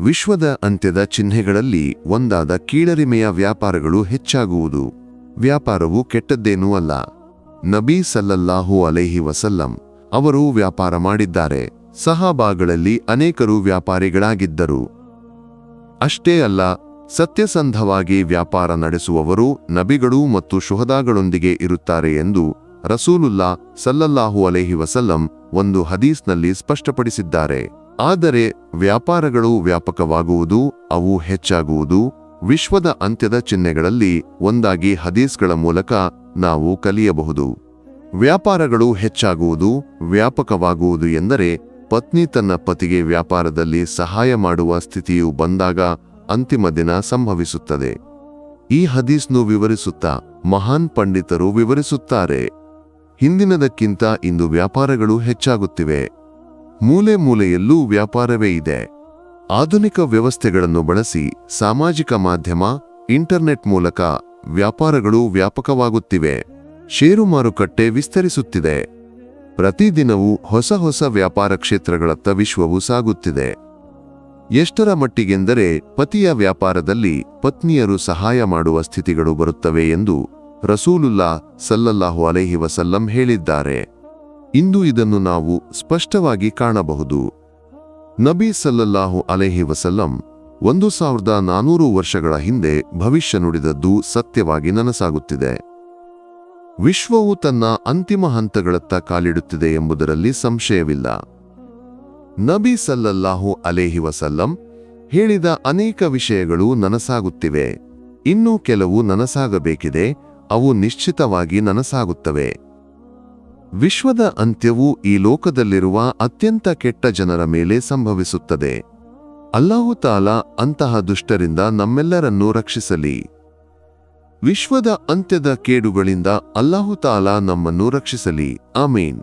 ವಿಶ್ವದ ಅಂತ್ಯದ ಚಿಹ್ನೆಗಳಲ್ಲಿ ಒಂದಾದ ಕೀಳರಿಮೆಯ ವ್ಯಾಪಾರಗಳು ಹೆಚ್ಚಾಗುವುದು. ವ್ಯಾಪಾರವು ಕೆಟ್ಟದ್ದೇನೂ ಅಲ್ಲ. ನಬಿ ಸಲ್ಲಲ್ಲಾಹು ಅಲೈಹಿ ವಸಲ್ಲಂ ಅವರು ವ್ಯಾಪಾರ ಮಾಡಿದ್ದಾರೆ. ಸಹಾಬಾಗಳಲ್ಲಿ ಅನೇಕರು ವ್ಯಾಪಾರಿಗಳಾಗಿದ್ದರು. ಅಷ್ಟೇ ಅಲ್ಲ, ಸತ್ಯಸಂಧವಾಗಿ ವ್ಯಾಪಾರ ನಡೆಸುವವರು ನಬಿಗಳು ಮತ್ತು ಶುಹದಾಗಳೊಂದಿಗೆ ಇರುತ್ತಾರೆ ಎಂದು ರಸೂಲುಲ್ಲಾ ಸಲ್ಲಲ್ಲಾಹು ಅಲೈಹಿ ವಸಲ್ಲಂ ಒಂದು ಹದೀಸ್ನಲ್ಲಿ ಸ್ಪಷ್ಟಪಡಿಸಿದ್ದಾರೆ. ಆದರೆ ವ್ಯಾಪಾರಗಳು ವ್ಯಾಪಕವಾಗುವುದು, ಅವು ಹೆಚ್ಚಾಗುವುದು. ವಿಶ್ವದ ಅಂತ್ಯದ ಚಿಹ್ನೆಗಳಲ್ಲಿ ಒಂದಾಗಿ ಹದೀಸ್ಗಳ ಮೂಲಕ ನಾವು ಕಲಿಯಬಹುದು. ವ್ಯಾಪಾರಗಳು ಹೆಚ್ಚಾಗುವುದು, ವ್ಯಾಪಕವಾಗುವುದು ಎಂದರೆ ಪತ್ನಿ ತನ್ನ ಪತಿಗೆ ವ್ಯಾಪಾರದಲ್ಲಿ ಸಹಾಯ ಮಾಡುವ ಸ್ಥಿತಿಯು ಬಂದಾಗ ಅಂತಿಮ ದಿನ ಸಂಭವಿಸುತ್ತದೆ. ಈ ಹದೀಸ್ನು ವಿವರಿಸುತ್ತಾ ಮಹಾನ್ ಪಂಡಿತರು ವಿವರಿಸುತ್ತಾರೆ. ಹಿಂದಿನದಕ್ಕಿಂತ ಇಂದು ವ್ಯಾಪಾರಗಳು ಹೆಚ್ಚಾಗುತ್ತಿವೆ. ಮೂಲೆ ಮೂಲೆಯಲ್ಲೂ ವ್ಯಾಪಾರವೇ ಇದೆ. ಆಧುನಿಕ ವ್ಯವಸ್ಥೆಗಳನ್ನು ಬಳಸಿ ಸಾಮಾಜಿಕ ಮಾಧ್ಯಮ, ಇಂಟರ್ನೆಟ್ ಮೂಲಕ ವ್ಯಾಪಾರಗಳು ವ್ಯಾಪಕವಾಗುತ್ತಿವೆ. ಷೇರು ಮಾರುಕಟ್ಟೆ ವಿಸ್ತರಿಸುತ್ತಿದೆ. ಪ್ರತಿದಿನವೂ ಹೊಸ ಹೊಸ ವ್ಯಾಪಾರ ಕ್ಷೇತ್ರಗಳತ್ತ ವಿಶ್ವವು ಸಾಗುತ್ತಿದೆ. ಎಷ್ಟರ ಮಟ್ಟಿಗೆಂದರೆ ಪತಿಯ ವ್ಯಾಪಾರದಲ್ಲಿ ಪತ್ನಿಯರು ಸಹಾಯ ಮಾಡುವ ಸ್ಥಿತಿಗಳು ಬರುತ್ತವೆ ಎಂದು ರಸೂಲುಲ್ಲಾ ಸಲ್ಲಲ್ಲಾಹು ಅಲೈಹಿ ವಸಲ್ಲಂ ಹೇಳಿದ್ದಾರೆ. ಇಂದು ಇದನ್ನು ನಾವು ಸ್ಪಷ್ಟವಾಗಿ ಕಾಣಬಹುದು. ನಬಿ ಸಲ್ಲಲ್ಲಾಹು ಅಲೆಹಿ ವಸಲ್ಲಂ ಒಂದು ಸಾವಿರದ ನಾನೂರು ವರ್ಷಗಳ ಹಿಂದೆ ಭವಿಷ್ಯ ನುಡಿದದ್ದು ಸತ್ಯವಾಗಿ ನನಸಾಗುತ್ತಿದೆ. ವಿಶ್ವವು ತನ್ನ ಅಂತಿಮ ಹಂತಗಳತ್ತ ಕಾಲಿಡುತ್ತಿದೆ ಎಂಬುದರಲ್ಲಿ ಸಂಶಯವಿಲ್ಲ. ನಬಿ ಸಲ್ಲಲ್ಲಾಹು ಅಲೇಹಿ ವಸಲ್ಲಂ ಹೇಳಿದ ಅನೇಕ ವಿಷಯಗಳು ನನಸಾಗುತ್ತಿವೆ. ಇನ್ನೂ ಕೆಲವು ನನಸಾಗಬೇಕಿದೆ, ಅವು ನಿಶ್ಚಿತವಾಗಿ ನನಸಾಗುತ್ತವೆ. ವಿಶ್ವದ ಅಂತ್ಯವು ಈ ಲೋಕದಲ್ಲಿರುವ ಅತ್ಯಂತ ಕೆಟ್ಟ ಜನರ ಮೇಲೆ ಸಂಭವಿಸುತ್ತದೆ. ಅಲ್ಲಾಹು ತಾಲ ಅಂತಹ ದುಷ್ಟರಿಂದ ನಮ್ಮೆಲ್ಲರನ್ನೂ ರಕ್ಷಿಸಲಿ. ವಿಶ್ವದ ಅಂತ್ಯದ ಕೇಡುಗಳಿಂದ ಅಲ್ಲಾಹು ತಾಲ ನಮ್ಮನ್ನು ರಕ್ಷಿಸಲಿ. ಆಮೀನ್.